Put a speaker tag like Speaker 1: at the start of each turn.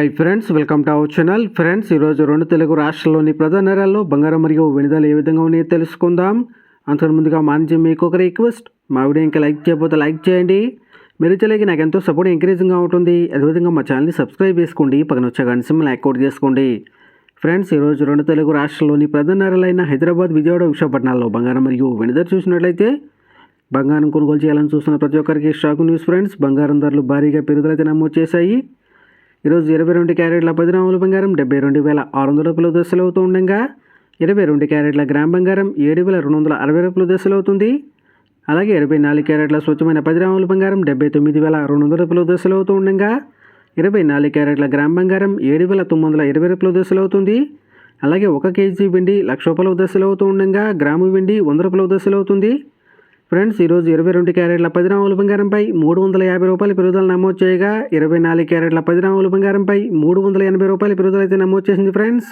Speaker 1: Hi friends welcome to our channel friends ఈరోజు రెండు తెలుగు రాష్ట్రాల్లోని ప్రధాన నగరాల్లో బంగారం మరియు వెనుదలు ఏ విధంగా ఉన్నాయో తెలుసుకుందాం. అంతకు ముందుగా మా మీకు ఒక రిక్వెస్ట్ మా వీడియో ఇంకా లైక్ చేయకపోతే లైక్ చేయండి. మీరు తెలియక నాకు ఎంతో సపోర్ట్ ఎంకరేజింగ్గా ఉంటుంది. అదేవిధంగా మా ఛానల్ని సబ్స్క్రైబ్ చేసుకోండి. పక్కన వచ్చే గంట సింబల్ యాక్టివేట్ చేసుకోండి. ఫ్రెండ్స్ ఈరోజు రెండు తెలుగు రాష్ట్రాల్లోని ప్రధాన నగరాలైన హైదరాబాద్ విజయవాడ విశాఖపట్నాల్లో బంగారం మరియు వెనుదలు చూసినట్లయితే బంగారం కొనుగోలు చేయాలని చూస్తున్న ప్రతి ఒక్కరికి షాక్ న్యూస్ ఫ్రెండ్స్ బంగారం ధరలు భారీగా పెరుగుదలైతే నమోదు చేశాయి. ఈరోజు ఇరవై రెండు క్యారెట్ల పది గ్రాముల బంగారం డెబ్బై రెండు వేల ఆరు వందల రూపాయల దశలు అవుతూ ఉండగా ఇరవై రెండు క్యారెట్ల గ్రామ్ బంగారం ఏడు వేల రెండు వందల అరవై రూపాయల దశలు అవుతుంది. అలాగే ఇరవై నాలుగు క్యారెట్ల స్వచ్ఛమైన పది గ్రాముల బంగారం డెబ్బై తొమ్మిది వేల రెండు వందల రూపాయల దశలు అవుతూ ఉండగా ఇరవై నాలుగు క్యారెట్ల గ్రామ్ బంగారం ఏడు వేల తొమ్మిది వందల ఇరవై రూపాయల దశలు అవుతుంది. అలాగే ఒక కేజీ వెండి లక్ష రూపాయల దశలు అవుతూ ఉండగా గ్రాము వెండి వంద రూపాయల దశలు అవుతుంది. ఫ్రెండ్స్ ఈరోజు ఇరవై రెండు క్యారెట్ల పది గ్రాముల బంగారంపై మూడు వందల యాభై రూపాయల పెరుగుదల నమోదు చేయగా ఇరవై నాలుగు క్యారెట్ల పది గ్రాముల బంగారంపై మూడు వందల ఎనభై రూపాయల పెరుగుదల అయితే నమోదు చేసింది ఫ్రెండ్స్.